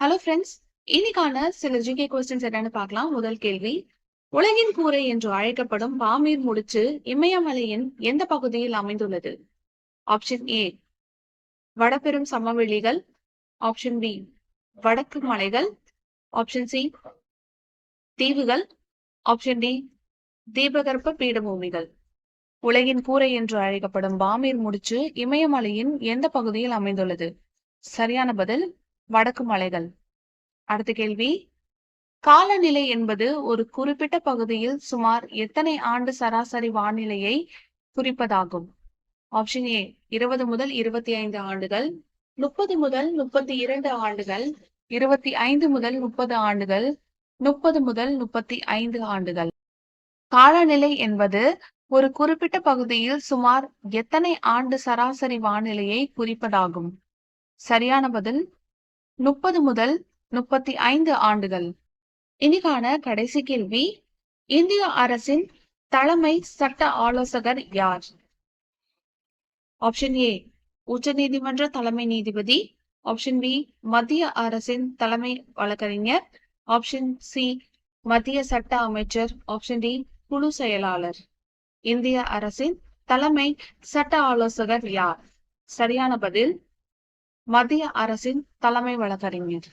Hello friends இன்னைக்கான சில GK questions என்னன்னு பார்க்கலாம். முதல் கேள்வி உலகின் கூரை என்று அழைக்கப்படும் பாமீர் முடிச்சு இமயமலையின் எந்த பகுதியில் அமைந்துள்ளது? ஆப்ஷன் ஏ வடபெரும் சமவெளிகள். ஆப்ஷன் பி வடக்கு மலைகள். ஆப்ஷன் சி தீவுகள். ஆப்ஷன் டி தீபகற்ப பீடபூமிகள். உலகின் கூரை என்று அழைக்கப்படும் பாமீர் முடிச்சு இமயமலையின் எந்த பகுதியில் அமைந்துள்ளது? சரியான பதில் வடக்கு மலைகள். அடுத்த கேள்வி. காலநிலை என்பது ஒரு குறிப்பிட்ட பகுதியில் சுமார் எத்தனை ஆண்டு சராசரி வானிலையை குறிப்பதாகும்? ஆப்ஷன் ஏ இருபது முதல் இருபத்தி ஐந்து ஆண்டுகள் முப்பது முதல் முப்பத்தி இரண்டு ஆண்டுகள் இருபத்தி ஐந்து முதல் முப்பது ஆண்டுகள் முப்பது முதல் முப்பத்தி ஐந்து ஆண்டுகள். காலநிலை என்பது ஒரு குறிப்பிட்ட பகுதியில் சுமார் எத்தனை ஆண்டு சராசரி வானிலையை குறிப்பதாகும்? சரியான பதில் முப்பது முதல் முப்பத்தி ஐந்து ஆண்டுகள். இனிக்கான கடைசி கேள்வி இந்திய அரசின் தலைமை சட்ட ஆலோசகர் யார்? ஆப்ஷன் ஏ உச்ச நீதிமன்ற தலைமை நீதிபதி. ஆப்ஷன் பி மத்திய அரசின் தலைமை வழக்கறிஞர். ஆப்ஷன் சி மத்திய சட்ட அமைச்சர். ஆப்ஷன் டி குழு செயலாளர். இந்திய அரசின் தலைமை சட்ட ஆலோசகர் யார்? சரியான பதில் மத்திய அரசின் தலைமை வழக்கறிஞர்.